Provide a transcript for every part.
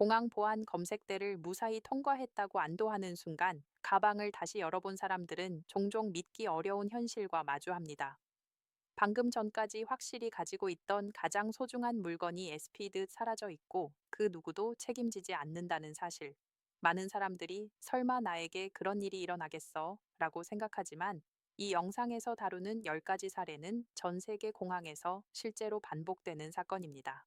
공항 보안 검색대를 무사히 통과했다고 안도하는 순간 가방을 다시 열어본 사람들은 종종 믿기 어려운 현실과 마주합니다. 방금 전까지 확실히 가지고 있던 가장 소중한 물건이 SP듯 사라져 있고 그 누구도 책임지지 않는다는 사실. 많은 사람들이 설마 나에게 그런 일이 일어나겠어? 라고 생각하지만 이 영상에서 다루는 10가지 사례는 전 세계 공항에서 실제로 반복되는 사건입니다.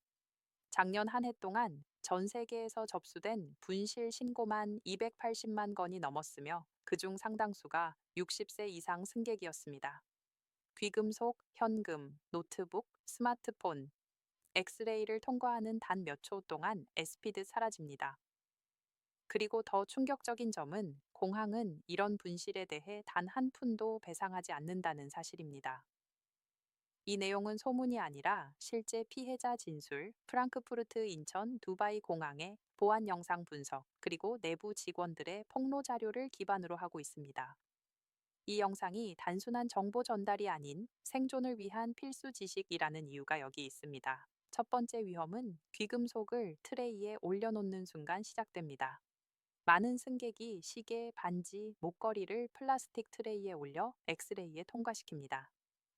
작년 한 해 동안 전 세계에서 접수된 분실 신고만 280만 건이 넘었으며 그중 상당수가 60세 이상 승객이었습니다. 귀금속, 현금, 노트북, 스마트폰, 엑스레이를 통과하는 단 몇 초 동안 에스피드 사라집니다. 그리고 더 충격적인 점은 공항은 이런 분실에 대해 단 한 푼도 배상하지 않는다는 사실입니다. 이 내용은 소문이 아니라 실제 피해자 진술, 프랑크푸르트 인천 두바이 공항의 보안 영상 분석, 그리고 내부 직원들의 폭로 자료를 기반으로 하고 있습니다. 이 영상이 단순한 정보 전달이 아닌 생존을 위한 필수 지식이라는 이유가 여기 있습니다. 첫 번째 위험은 귀금속을 트레이에 올려놓는 순간 시작됩니다. 많은 승객이 시계, 반지, 목걸이를 플라스틱 트레이에 올려 엑스레이에 통과시킵니다.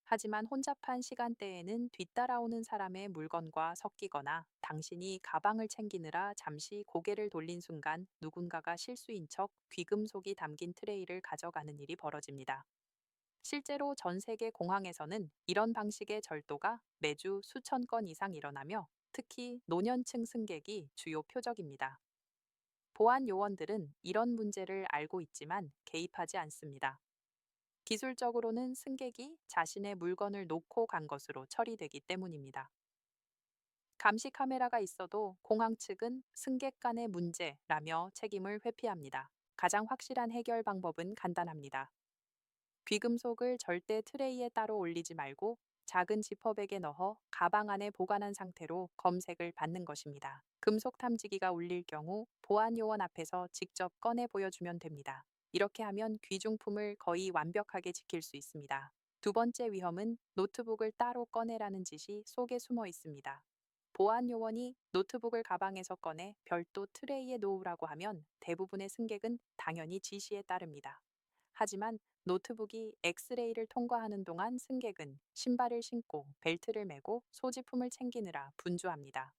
하지만 혼잡한 시간대에는 뒤따라오는 사람의 물건과 섞이거나 당신이 가방을 챙기느라 잠시 고개를 돌린 순간 누군가가 실수인 척 귀금속이 담긴 트레이를 가져가는 일이 벌어집니다. 실제로 전 세계 공항에서는 이런 방식의 절도가 매주 수천 건 이상 일어나며 특히 노년층 승객이 주요 표적입니다. 보안 요원들은 이런 문제를 알고 있지만 개입하지 않습니다. 기술적으로는 승객이 자신의 물건을 놓고 간 것으로 처리되기 때문입니다. 감시 카메라가 있어도 공항 측은 승객 간의 문제라며 책임을 회피합니다. 가장 확실한 해결 방법은 간단합니다. 귀금속을 절대 트레이에 따로 올리지 말고 작은 지퍼백에 넣어 가방 안에 보관한 상태로 검색을 받는 것입니다. 금속 탐지기가 울릴 경우 보안 요원 앞에서 직접 꺼내 보여주면 됩니다. 이렇게 하면 귀중품을 거의 완벽하게 지킬 수 있습니다. 두 번째 위험은 노트북을 따로 꺼내라는 지시 속에 숨어 있습니다. 보안 요원이 노트북을 가방에서 꺼내 별도 트레이에 놓으라고 하면 대부분의 승객은 당연히 지시에 따릅니다. 하지만 노트북이 엑스레이를 통과하는 동안 승객은 신발을 신고 벨트를 매고 소지품을 챙기느라 분주합니다.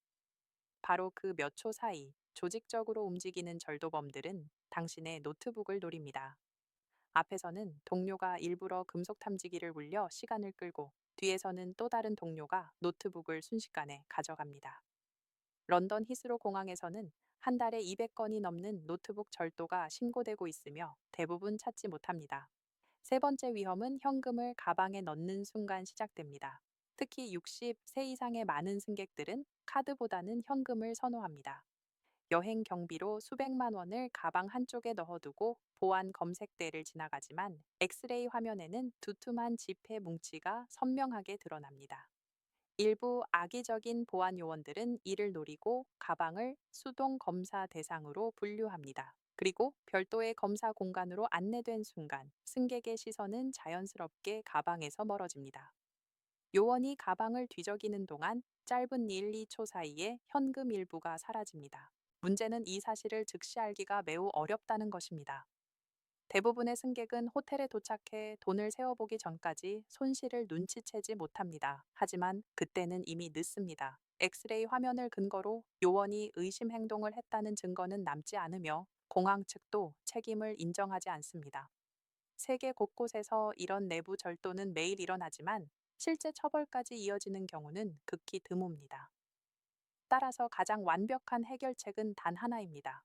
바로 그 몇 초 사이 조직적으로 움직이는 절도범들은 당신의 노트북을 노립니다. 앞에서는 동료가 일부러 금속 탐지기를 울려 시간을 끌고 뒤에서는 또 다른 동료가 노트북을 순식간에 가져갑니다. 런던 히스로 공항에서는 한 달에 200건이 넘는 노트북 절도가 신고되고 있으며 대부분 찾지 못합니다. 세 번째 위험은 현금을 가방에 넣는 순간 시작됩니다. 특히 60세 이상의 많은 승객들은 카드보다는 현금을 선호합니다. 여행 경비로 수백만 원을 가방 한쪽에 넣어두고 보안 검색대를 지나가지만 엑스레이 화면에는 두툼한 지폐 뭉치가 선명하게 드러납니다. 일부 악의적인 보안 요원들은 이를 노리고 가방을 수동 검사 대상으로 분류합니다. 그리고 별도의 검사 공간으로 안내된 순간 승객의 시선은 자연스럽게 가방에서 멀어집니다. 요원이 가방을 뒤적이는 동안 짧은 1, 2초 사이에 현금 일부가 사라집니다. 문제는 이 사실을 즉시 알기가 매우 어렵다는 것입니다. 대부분의 승객은 호텔에 도착해 돈을 세어보기 전까지 손실을 눈치채지 못합니다. 하지만 그때는 이미 늦습니다. 엑스레이 화면을 근거로 요원이 의심 행동을 했다는 증거는 남지 않으며 공항 측도 책임을 인정하지 않습니다. 세계 곳곳에서 이런 내부 절도는 매일 일어나지만 실제 처벌까지 이어지는 경우는 극히 드뭅니다. 따라서 가장 완벽한 해결책은 단 하나입니다.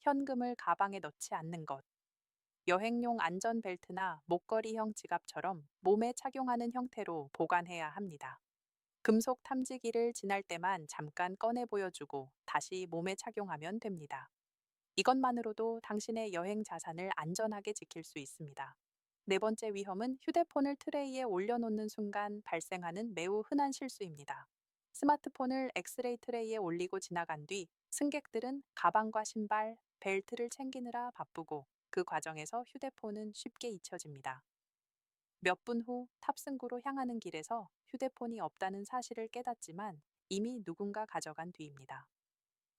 현금을 가방에 넣지 않는 것. 여행용 안전벨트나 목걸이형 지갑처럼 몸에 착용하는 형태로 보관해야 합니다. 금속 탐지기를 지날 때만 잠깐 꺼내 보여주고 다시 몸에 착용하면 됩니다. 이것만으로도 당신의 여행 자산을 안전하게 지킬 수 있습니다. 네 번째 위험은 휴대폰을 트레이에 올려놓는 순간 발생하는 매우 흔한 실수입니다. 스마트폰을 엑스레이 트레이에 올리고 지나간 뒤 승객들은 가방과 신발, 벨트를 챙기느라 바쁘고 그 과정에서 휴대폰은 쉽게 잊혀집니다. 몇 분 후 탑승구로 향하는 길에서 휴대폰이 없다는 사실을 깨닫지만 이미 누군가 가져간 뒤입니다.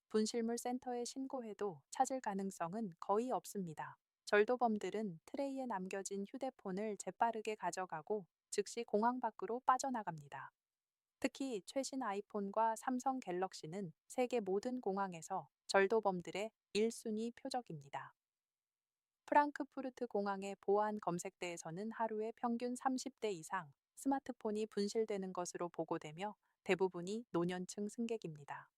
분실물 센터에 신고해도 찾을 가능성은 거의 없습니다. 절도범들은 트레이에 남겨진 휴대폰을 재빠르게 가져가고 즉시 공항 밖으로 빠져나갑니다. 특히 최신 아이폰과 삼성 갤럭시는 세계 모든 공항에서 절도범들의 1순위 표적입니다. 프랑크푸르트 공항의 보안 검색대에서는 하루에 평균 30대 이상 스마트폰이 분실되는 것으로 보고되며 대부분이 노년층 승객입니다.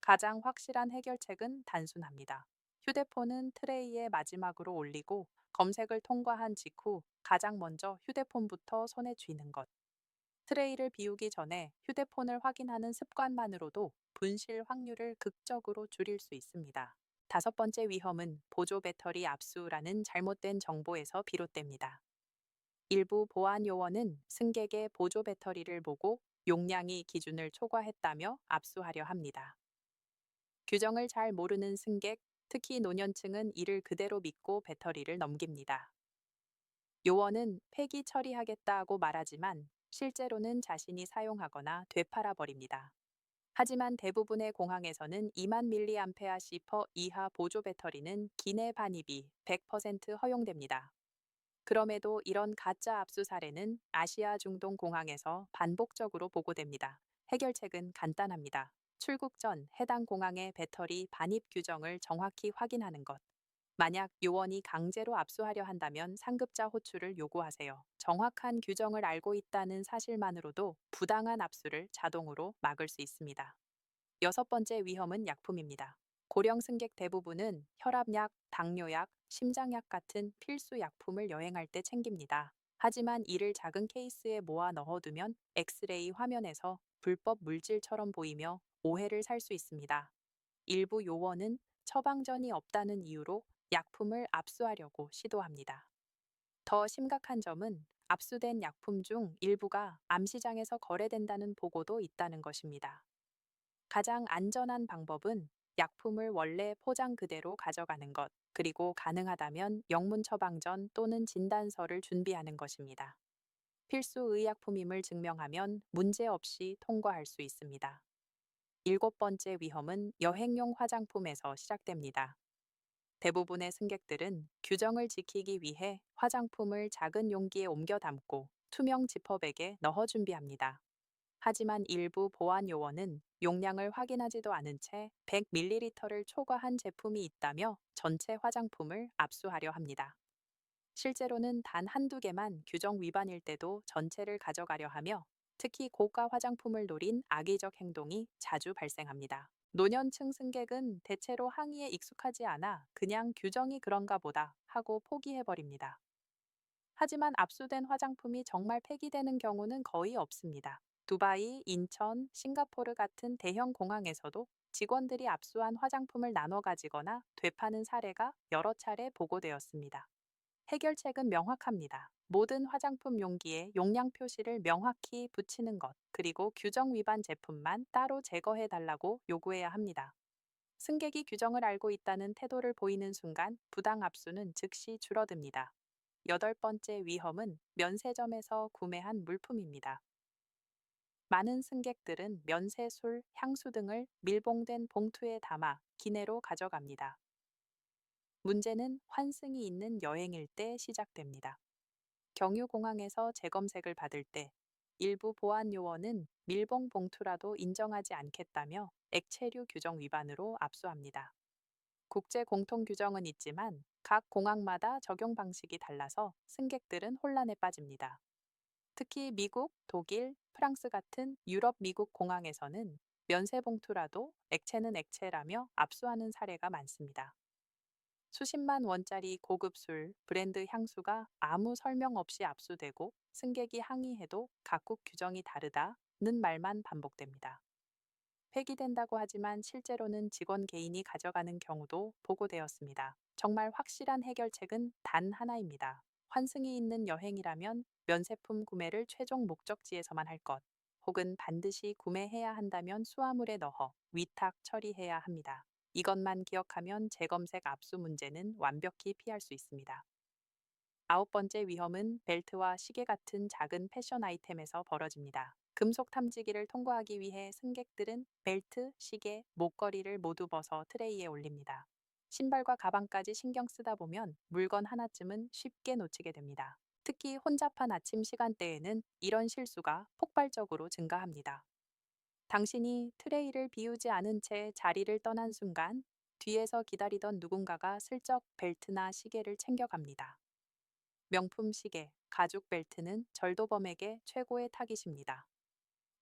가장 확실한 해결책은 단순합니다. 휴대폰은 트레이에 마지막으로 올리고 검색을 통과한 직후 가장 먼저 휴대폰부터 손에 쥐는 것. 트레이를 비우기 전에 휴대폰을 확인하는 습관만으로도 분실 확률을 극적으로 줄일 수 있습니다. 다섯 번째 위험은 보조 배터리 압수라는 잘못된 정보에서 비롯됩니다. 일부 보안 요원은 승객의 보조 배터리를 보고 용량이 기준을 초과했다며 압수하려 합니다. 규정을 잘 모르는 승객, 특히 노년층은 이를 그대로 믿고 배터리를 넘깁니다. 요원은 폐기 처리하겠다고 말하지만 실제로는 자신이 사용하거나 되팔아 버립니다. 하지만 대부분의 공항에서는 2만 mAh per 이하 보조 배터리는 기내 반입이 100% 허용됩니다. 그럼에도 이런 가짜 압수 사례는 아시아 중동 공항에서 반복적으로 보고됩니다. 해결책은 간단합니다. 출국 전 해당 공항의 배터리 반입 규정을 정확히 확인하는 것. 만약 요원이 강제로 압수하려 한다면 상급자 호출을 요구하세요. 정확한 규정을 알고 있다는 사실만으로도 부당한 압수를 자동으로 막을 수 있습니다. 여섯 번째 위험은 약품입니다. 고령 승객 대부분은 혈압약, 당뇨약, 심장약 같은 필수 약품을 여행할 때 챙깁니다. 하지만 이를 작은 케이스에 모아 넣어두면 엑스레이 화면에서 불법 물질처럼 보이며 오해를 살 수 있습니다. 일부 요원은 처방전이 없다는 이유로 약품을 압수하려고 시도합니다. 더 심각한 점은 압수된 약품 중 일부가 암시장에서 거래된다는 보고도 있다는 것입니다. 가장 안전한 방법은 약품을 원래 포장 그대로 가져가는 것, 그리고 가능하다면 영문 처방전 또는 진단서를 준비하는 것입니다. 필수 의약품임을 증명하면 문제없이 통과할 수 있습니다. 일곱 번째 위험은 여행용 화장품에서 시작됩니다. 대부분의 승객들은 규정을 지키기 위해 화장품을 작은 용기에 옮겨 담고 투명 지퍼백에 넣어 준비합니다. 하지만 일부 보안 요원은 용량을 확인하지도 않은 채 100ml를 초과한 제품이 있다며 전체 화장품을 압수하려 합니다. 실제로는 단 한두 개만 규정 위반일 때도 전체를 가져가려 하며 특히 고가 화장품을 노린 악의적 행동이 자주 발생합니다. 노년층 승객은 대체로 항의에 익숙하지 않아 그냥 규정이 그런가 보다 하고 포기해버립니다. 하지만 압수된 화장품이 정말 폐기되는 경우는 거의 없습니다. 두바이, 인천, 싱가포르 같은 대형 공항에서도 직원들이 압수한 화장품을 나눠 가지거나 되파는 사례가 여러 차례 보고되었습니다. 해결책은 명확합니다. 모든 화장품 용기에 용량 표시를 명확히 붙이는 것, 그리고 규정 위반 제품만 따로 제거해 달라고 요구해야 합니다. 승객이 규정을 알고 있다는 태도를 보이는 순간 부당 압수는 즉시 줄어듭니다. 여덟 번째 위험은 면세점에서 구매한 물품입니다. 많은 승객들은 면세, 술, 향수 등을 밀봉된 봉투에 담아 기내로 가져갑니다. 문제는 환승이 있는 여행일 때 시작됩니다. 경유공항에서 재검색을 받을 때 일부 보안 요원은 밀봉 봉투라도 인정하지 않겠다며 액체류 규정 위반으로 압수합니다. 국제 공통 규정은 있지만 각 공항마다 적용 방식이 달라서 승객들은 혼란에 빠집니다. 특히 미국, 독일, 프랑스 같은 유럽 미국 공항에서는 면세 봉투라도 액체는 액체라며 압수하는 사례가 많습니다. 수십만 원짜리 고급 술, 브랜드 향수가 아무 설명 없이 압수되고 승객이 항의해도 각국 규정이 다르다는 말만 반복됩니다. 폐기된다고 하지만 실제로는 직원 개인이 가져가는 경우도 보고되었습니다. 정말 확실한 해결책은 단 하나입니다. 환승이 있는 여행이라면 면세품 구매를 최종 목적지에서만 할 것, 혹은 반드시 구매해야 한다면 수화물에 넣어 위탁 처리해야 합니다. 이것만 기억하면 재검색 압수 문제는 완벽히 피할 수 있습니다. 아홉 번째 위험은 벨트와 시계 같은 작은 패션 아이템에서 벌어집니다. 금속 탐지기를 통과하기 위해 승객들은 벨트, 시계, 목걸이를 모두 벗어 트레이에 올립니다. 신발과 가방까지 신경 쓰다 보면 물건 하나쯤은 쉽게 놓치게 됩니다. 특히 혼잡한 아침 시간대에는 이런 실수가 폭발적으로 증가합니다. 당신이 트레이를 비우지 않은 채 자리를 떠난 순간 뒤에서 기다리던 누군가가 슬쩍 벨트나 시계를 챙겨갑니다. 명품 시계, 가죽 벨트는 절도범에게 최고의 타깃입니다.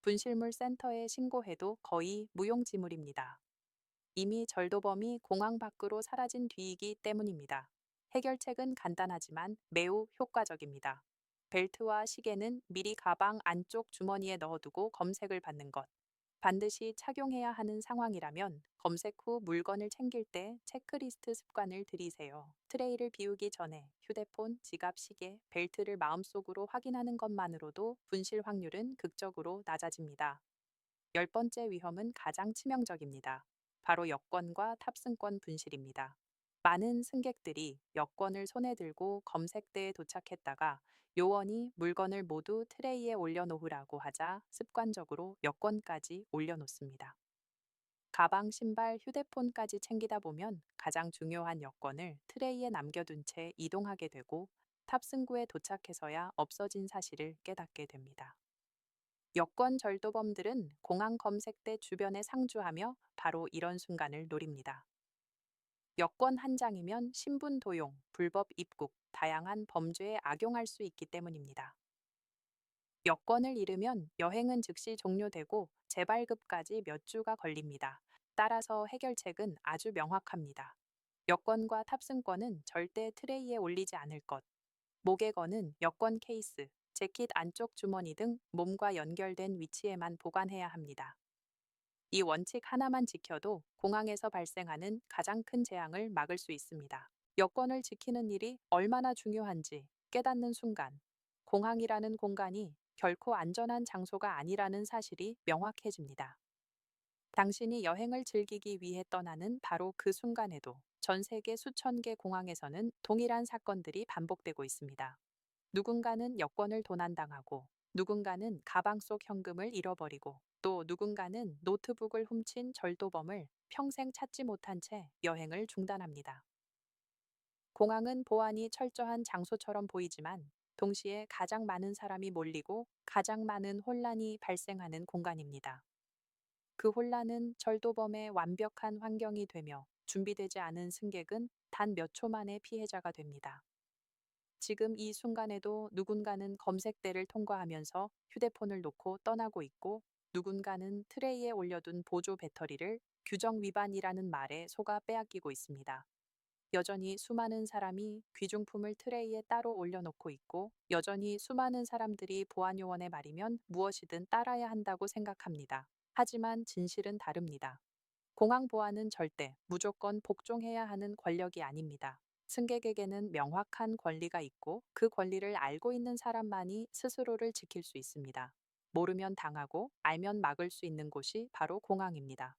분실물 센터에 신고해도 거의 무용지물입니다. 이미 절도범이 공항 밖으로 사라진 뒤이기 때문입니다. 해결책은 간단하지만 매우 효과적입니다. 벨트와 시계는 미리 가방 안쪽 주머니에 넣어두고 검색을 받는 것. 반드시 착용해야 하는 상황이라면 검색 후 물건을 챙길 때 체크리스트 습관을 들이세요. 트레이를 비우기 전에 휴대폰, 지갑, 시계, 벨트를 마음속으로 확인하는 것만으로도 분실 확률은 극적으로 낮아집니다. 열 번째 위험은 가장 치명적입니다. 바로 여권과 탑승권 분실입니다. 많은 승객들이 여권을 손에 들고 검색대에 도착했다가 요원이 물건을 모두 트레이에 올려놓으라고 하자 습관적으로 여권까지 올려놓습니다. 가방, 신발, 휴대폰까지 챙기다 보면 가장 중요한 여권을 트레이에 남겨둔 채 이동하게 되고 탑승구에 도착해서야 없어진 사실을 깨닫게 됩니다. 여권 절도범들은 공항 검색대 주변에 상주하며 바로 이런 순간을 노립니다. 여권 한 장이면 신분 도용, 불법 입국, 다양한 범죄에 악용할 수 있기 때문입니다. 여권을 잃으면 여행은 즉시 종료되고 재발급까지 몇 주가 걸립니다. 따라서 해결책은 아주 명확합니다. 여권과 탑승권은 절대 트레이에 올리지 않을 것. 목에 거는 여권 케이스, 재킷 안쪽 주머니 등 몸과 연결된 위치에만 보관해야 합니다. 이 원칙 하나만 지켜도 공항에서 발생하는 가장 큰 재앙을 막을 수 있습니다. 여권을 지키는 일이 얼마나 중요한지 깨닫는 순간 공항이라는 공간이 결코 안전한 장소가 아니라는 사실이 명확해집니다. 당신이 여행을 즐기기 위해 떠나는 바로 그 순간에도 전 세계 수천 개 공항에서는 동일한 사건들이 반복되고 있습니다. 누군가는 여권을 도난당하고 누군가는 가방 속 현금을 잃어버리고 또 누군가는 노트북을 훔친 절도범을 평생 찾지 못한 채 여행을 중단합니다. 공항은 보안이 철저한 장소처럼 보이지만 동시에 가장 많은 사람이 몰리고 가장 많은 혼란이 발생하는 공간입니다. 그 혼란은 절도범의 완벽한 환경이 되며 준비되지 않은 승객은 단 몇 초 만에 피해자가 됩니다. 지금 이 순간에도 누군가는 검색대를 통과하면서 휴대폰을 놓고 떠나고 있고 누군가는 트레이에 올려둔 보조 배터리를 규정 위반이라는 말에 속아 빼앗기고 있습니다. 여전히 수많은 사람이 귀중품을 트레이에 따로 올려놓고 있고 여전히 수많은 사람들이 보안요원의 말이면 무엇이든 따라야 한다고 생각합니다. 하지만 진실은 다릅니다. 공항 보안은 절대 무조건 복종해야 하는 권력이 아닙니다. 승객에게는 명확한 권리가 있고 그 권리를 알고 있는 사람만이 스스로를 지킬 수 있습니다. 모르면 당하고 알면 막을 수 있는 곳이 바로 공항입니다.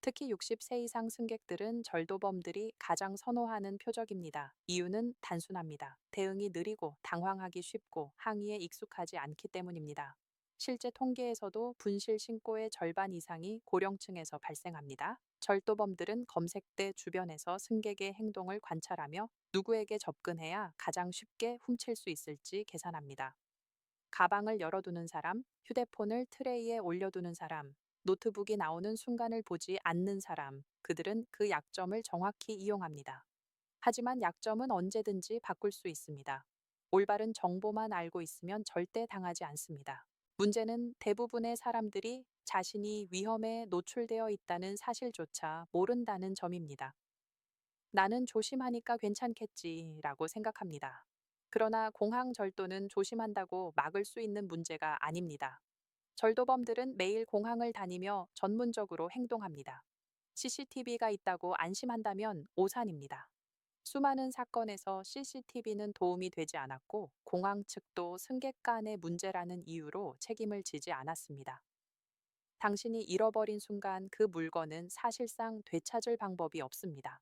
특히 60세 이상 승객들은 절도범들이 가장 선호하는 표적입니다. 이유는 단순합니다. 대응이 느리고 당황하기 쉽고 항의에 익숙하지 않기 때문입니다. 실제 통계에서도 분실 신고의 절반 이상이 고령층에서 발생합니다. 절도범들은 검색대 주변에서 승객의 행동을 관찰하며 누구에게 접근해야 가장 쉽게 훔칠 수 있을지 계산합니다. 가방을 열어두는 사람, 휴대폰을 트레이에 올려두는 사람, 노트북이 나오는 순간을 보지 않는 사람, 그들은 그 약점을 정확히 이용합니다. 하지만 약점은 언제든지 바꿀 수 있습니다. 올바른 정보만 알고 있으면 절대 당하지 않습니다. 문제는 대부분의 사람들이 자신이 위험에 노출되어 있다는 사실조차 모른다는 점입니다. 나는 조심하니까 괜찮겠지라고 생각합니다. 그러나 공항 절도는 조심한다고 막을 수 있는 문제가 아닙니다. 절도범들은 매일 공항을 다니며 전문적으로 행동합니다. CCTV가 있다고 안심한다면 오산입니다. 수많은 사건에서 CCTV는 도움이 되지 않았고 공항 측도 승객 간의 문제라는 이유로 책임을 지지 않았습니다. 당신이 잃어버린 순간 그 물건은 사실상 되찾을 방법이 없습니다.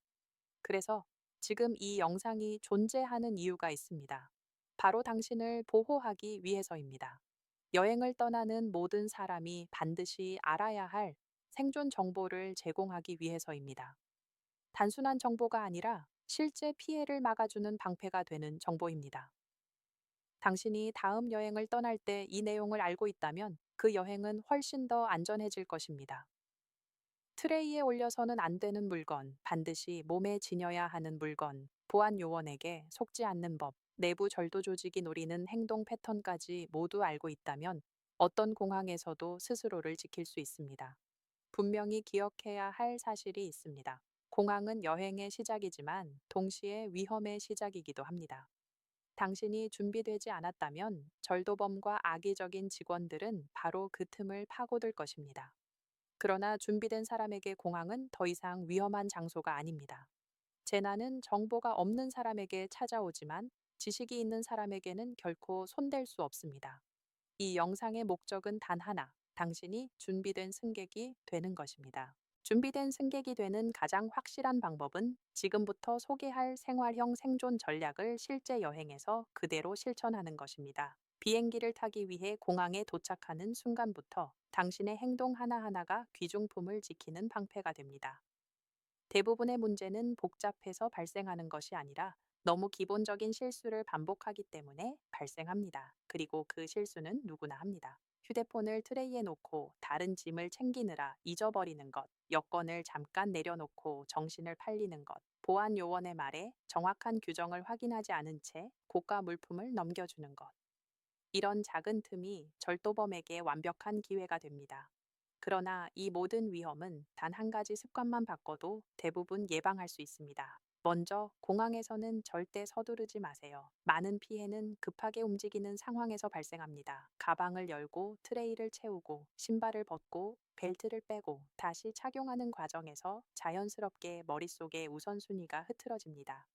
그래서 지금 이 영상이 존재하는 이유가 있습니다. 바로 당신을 보호하기 위해서입니다. 여행을 떠나는 모든 사람이 반드시 알아야 할 생존 정보를 제공하기 위해서입니다. 단순한 정보가 아니라 실제 피해를 막아주는 방패가 되는 정보입니다. 당신이 다음 여행을 떠날 때 이 내용을 알고 있다면 그 여행은 훨씬 더 안전해질 것입니다. 트레이에 올려서는 안 되는 물건, 반드시 몸에 지녀야 하는 물건, 보안 요원에게 속지 않는 법, 내부 절도 조직이 노리는 행동 패턴까지 모두 알고 있다면 어떤 공항에서도 스스로를 지킬 수 있습니다. 분명히 기억해야 할 사실이 있습니다. 공항은 여행의 시작이지만 동시에 위험의 시작이기도 합니다. 당신이 준비되지 않았다면 절도범과 악의적인 직원들은 바로 그 틈을 파고들 것입니다. 그러나 준비된 사람에게 공항은 더 이상 위험한 장소가 아닙니다. 재난은 정보가 없는 사람에게 찾아오지만 지식이 있는 사람에게는 결코 손댈 수 없습니다. 이 영상의 목적은 단 하나, 당신이 준비된 승객이 되는 것입니다. 준비된 승객이 되는 가장 확실한 방법은 지금부터 소개할 생활형 생존 전략을 실제 여행에서 그대로 실천하는 것입니다. 비행기를 타기 위해 공항에 도착하는 순간부터 당신의 행동 하나하나가 귀중품을 지키는 방패가 됩니다. 대부분의 문제는 복잡해서 발생하는 것이 아니라 너무 기본적인 실수를 반복하기 때문에 발생합니다. 그리고 그 실수는 누구나 합니다. 휴대폰을 트레이에 놓고 다른 짐을 챙기느라 잊어버리는 것, 여권을 잠깐 내려놓고 정신을 팔리는 것, 보안 요원의 말에 정확한 규정을 확인하지 않은 채 고가 물품을 넘겨주는 것. 이런 작은 틈이 절도범에게 완벽한 기회가 됩니다. 그러나 이 모든 위험은 단 한 가지 습관만 바꿔도 대부분 예방할 수 있습니다. 먼저 공항에서는 절대 서두르지 마세요. 많은 피해는 급하게 움직이는 상황에서 발생합니다. 가방을 열고 트레이를 채우고 신발을 벗고 벨트를 빼고 다시 착용하는 과정에서 자연스럽게 머릿속의 우선순위가 흐트러집니다.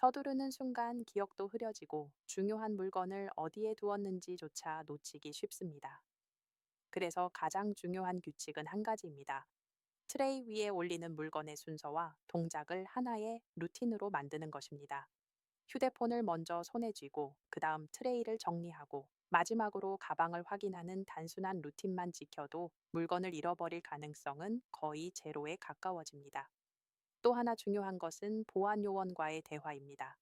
서두르는 순간 기억도 흐려지고 중요한 물건을 어디에 두었는지조차 놓치기 쉽습니다. 그래서 가장 중요한 규칙은 한 가지입니다. 트레이 위에 올리는 물건의 순서와 동작을 하나의 루틴으로 만드는 것입니다. 휴대폰을 먼저 손에 쥐고 그 다음 트레이를 정리하고 마지막으로 가방을 확인하는 단순한 루틴만 지켜도 물건을 잃어버릴 가능성은 거의 제로에 가까워집니다. 또 하나 중요한 것은 보안 요원과의 대화입니다.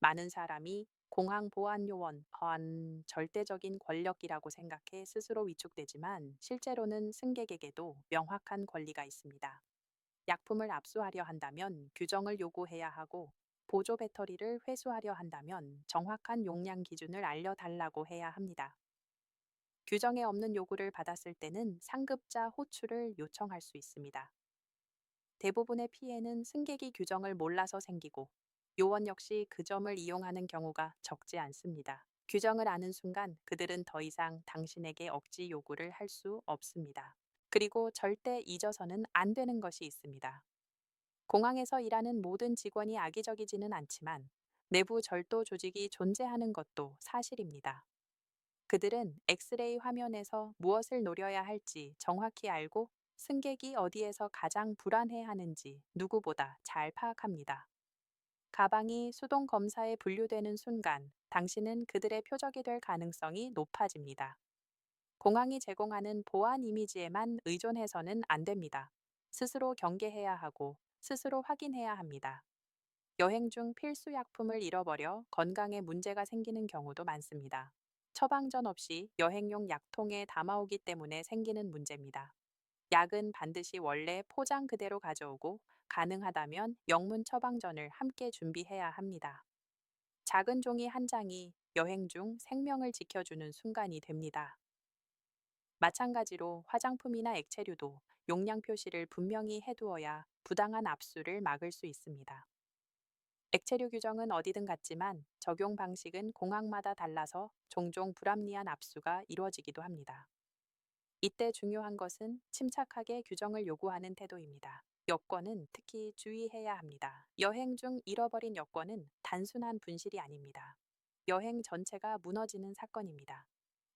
많은 사람이 공항 보안 요원, 한 절대적인 권력이라고 생각해 스스로 위축되지만 실제로는 승객에게도 명확한 권리가 있습니다. 약품을 압수하려 한다면 규정을 요구해야 하고 보조 배터리를 회수하려 한다면 정확한 용량 기준을 알려달라고 해야 합니다. 규정에 없는 요구를 받았을 때는 상급자 호출을 요청할 수 있습니다. 대부분의 피해는 승객이 규정을 몰라서 생기고 요원 역시 그 점을 이용하는 경우가 적지 않습니다. 규정을 아는 순간 그들은 더 이상 당신에게 억지 요구를 할 수 없습니다. 그리고 절대 잊어서는 안 되는 것이 있습니다. 공항에서 일하는 모든 직원이 악의적이지는 않지만 내부 절도 조직이 존재하는 것도 사실입니다. 그들은 엑스레이 화면에서 무엇을 노려야 할지 정확히 알고 승객이 어디에서 가장 불안해하는지 누구보다 잘 파악합니다. 가방이 수동 검사에 분류되는 순간 당신은 그들의 표적이 될 가능성이 높아집니다. 공항이 제공하는 보안 이미지에만 의존해서는 안 됩니다. 스스로 경계해야 하고 스스로 확인해야 합니다. 여행 중 필수 약품을 잃어버려 건강에 문제가 생기는 경우도 많습니다. 처방전 없이 여행용 약통에 담아오기 때문에 생기는 문제입니다. 약은 반드시 원래 포장 그대로 가져오고 가능하다면 영문 처방전을 함께 준비해야 합니다. 작은 종이 한 장이 여행 중 생명을 지켜주는 순간이 됩니다. 마찬가지로 화장품이나 액체류도 용량 표시를 분명히 해두어야 부당한 압수를 막을 수 있습니다. 액체류 규정은 어디든 같지만 적용 방식은 공항마다 달라서 종종 불합리한 압수가 이루어지기도 합니다. 이때 중요한 것은 침착하게 규정을 요구하는 태도입니다. 여권은 특히 주의해야 합니다. 여행 중 잃어버린 여권은 단순한 분실이 아닙니다. 여행 전체가 무너지는 사건입니다.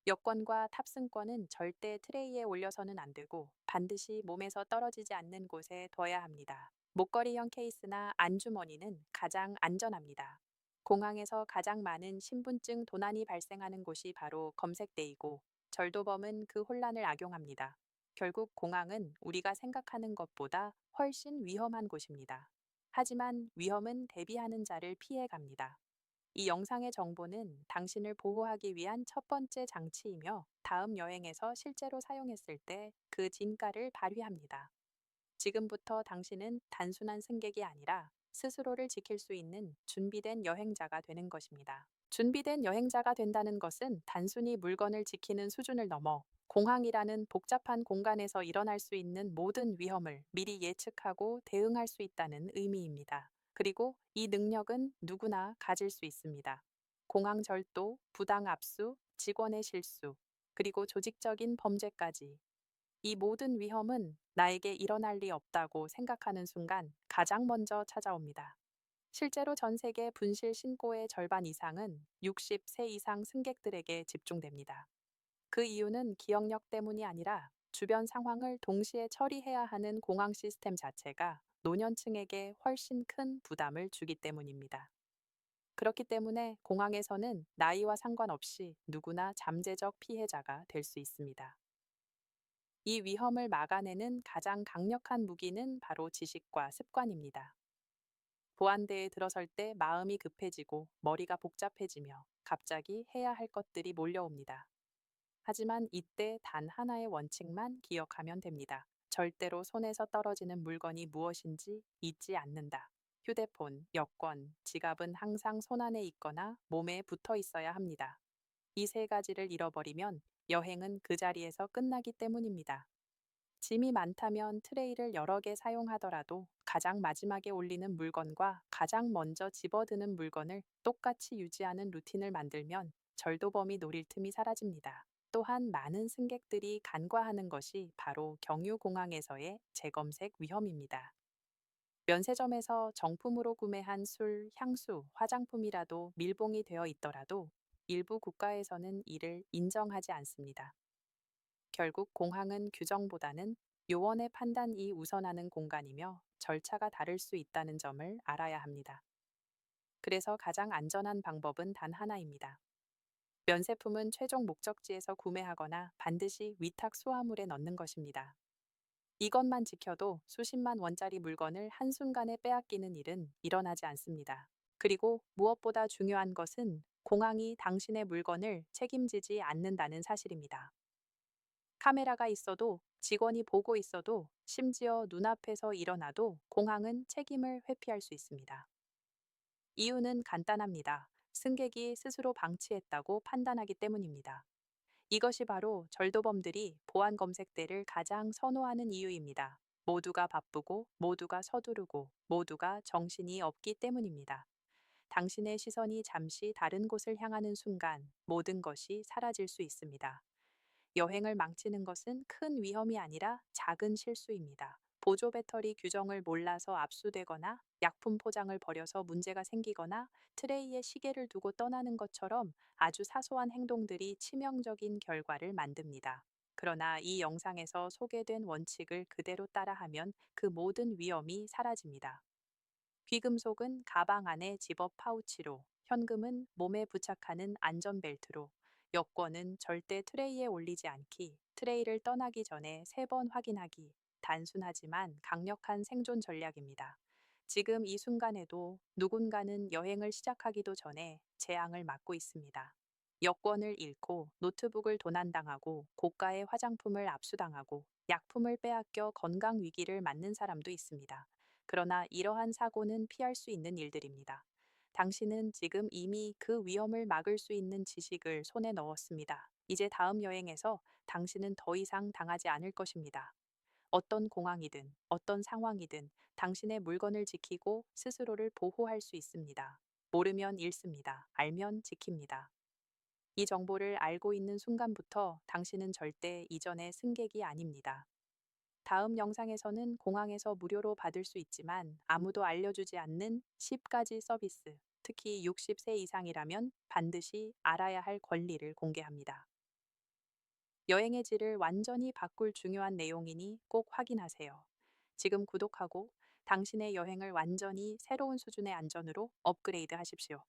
여권과 탑승권은 절대 트레이에 올려서는 안 되고 반드시 몸에서 떨어지지 않는 곳에 둬야 합니다. 목걸이형 케이스나 안주머니는 가장 안전합니다. 공항에서 가장 많은 신분증 도난이 발생하는 곳이 바로 검색대이고 절도범은 그 혼란을 악용합니다. 결국 공항은 우리가 생각하는 것보다 훨씬 위험한 곳입니다. 하지만 위험은 대비하는 자를 피해 갑니다. 이 영상의 정보는 당신을 보호하기 위한 첫 번째 장치이며 다음 여행에서 실제로 사용했을 때 그 진가를 발휘합니다. 지금부터 당신은 단순한 승객이 아니라 스스로를 지킬 수 있는 준비된 여행자가 되는 것입니다. 준비된 여행자가 된다는 것은 단순히 물건을 지키는 수준을 넘어 공항이라는 복잡한 공간에서 일어날 수 있는 모든 위험을 미리 예측하고 대응할 수 있다는 의미입니다. 그리고 이 능력은 누구나 가질 수 있습니다. 공항 절도, 부당 압수, 직원의 실수, 그리고 조직적인 범죄까지. 이 모든 위험은 나에게 일어날 리 없다고 생각하는 순간 가장 먼저 찾아옵니다. 실제로 전 세계 분실 신고의 절반 이상은 60세 이상 승객들에게 집중됩니다. 그 이유는 기억력 때문이 아니라 주변 상황을 동시에 처리해야 하는 공항 시스템 자체가 노년층에게 훨씬 큰 부담을 주기 때문입니다. 그렇기 때문에 공항에서는 나이와 상관없이 누구나 잠재적 피해자가 될 수 있습니다. 이 위험을 막아내는 가장 강력한 무기는 바로 지식과 습관입니다. 보안대에 들어설 때 마음이 급해지고 머리가 복잡해지며 갑자기 해야 할 것들이 몰려옵니다. 하지만 이때 단 하나의 원칙만 기억하면 됩니다. 절대로 손에서 떨어지는 물건이 무엇인지 잊지 않는다. 휴대폰, 여권, 지갑은 항상 손안에 있거나 몸에 붙어 있어야 합니다. 이 세 가지를 잃어버리면 여행은 그 자리에서 끝나기 때문입니다. 짐이 많다면 트레이를 여러 개 사용하더라도 가장 마지막에 올리는 물건과 가장 먼저 집어드는 물건을 똑같이 유지하는 루틴을 만들면 절도범이 노릴 틈이 사라집니다. 또한 많은 승객들이 간과하는 것이 바로 경유공항에서의 재검색 위험입니다. 면세점에서 정품으로 구매한 술, 향수, 화장품이라도 밀봉이 되어 있더라도 일부 국가에서는 이를 인정하지 않습니다. 결국 공항은 규정보다는 요원의 판단이 우선하는 공간이며 절차가 다를 수 있다는 점을 알아야 합니다. 그래서 가장 안전한 방법은 단 하나입니다. 면세품은 최종 목적지에서 구매하거나 반드시 위탁 수화물에 넣는 것입니다. 이것만 지켜도 수십만 원짜리 물건을 한순간에 빼앗기는 일은 일어나지 않습니다. 그리고 무엇보다 중요한 것은 공항이 당신의 물건을 책임지지 않는다는 사실입니다. 카메라가 있어도 직원이 보고 있어도 심지어 눈앞에서 일어나도 공항은 책임을 회피할 수 있습니다. 이유는 간단합니다. 승객이 스스로 방치했다고 판단하기 때문입니다. 이것이 바로 절도범들이 보안 검색대를 가장 선호하는 이유입니다. 모두가 바쁘고 모두가 서두르고 모두가 정신이 없기 때문입니다. 당신의 시선이 잠시 다른 곳을 향하는 순간 모든 것이 사라질 수 있습니다. 여행을 망치는 것은 큰 위험이 아니라 작은 실수입니다. 보조 배터리 규정을 몰라서 압수되거나 약품 포장을 버려서 문제가 생기거나 트레이에 시계를 두고 떠나는 것처럼 아주 사소한 행동들이 치명적인 결과를 만듭니다. 그러나 이 영상에서 소개된 원칙을 그대로 따라하면 그 모든 위험이 사라집니다. 귀금속은 가방 안에 집업 파우치로, 현금은 몸에 부착하는 안전벨트로, 여권은 절대 트레이에 올리지 않기, 트레이를 떠나기 전에 세 번 확인하기. 단순하지만 강력한 생존 전략입니다. 지금 이 순간에도 누군가는 여행을 시작하기도 전에 재앙을 맞고 있습니다. 여권을 잃고 노트북을 도난당하고 고가의 화장품을 압수당하고 약품을 빼앗겨 건강 위기를 맞는 사람도 있습니다. 그러나 이러한 사고는 피할 수 있는 일들입니다. 당신은 지금 이미 그 위험을 막을 수 있는 지식을 손에 넣었습니다. 이제 다음 여행에서 당신은 더 이상 당하지 않을 것입니다. 어떤 공항이든 어떤 상황이든 당신의 물건을 지키고 스스로를 보호할 수 있습니다. 모르면 잃습니다. 알면 지킵니다. 이 정보를 알고 있는 순간부터 당신은 절대 이전의 승객이 아닙니다. 다음 영상에서는 공항에서 무료로 받을 수 있지만 아무도 알려주지 않는 10가지 서비스, 특히 60세 이상이라면 반드시 알아야 할 권리를 공개합니다. 여행의 질을 완전히 바꿀 중요한 내용이니 꼭 확인하세요. 지금 구독하고 당신의 여행을 완전히 새로운 수준의 안전으로 업그레이드 하십시오.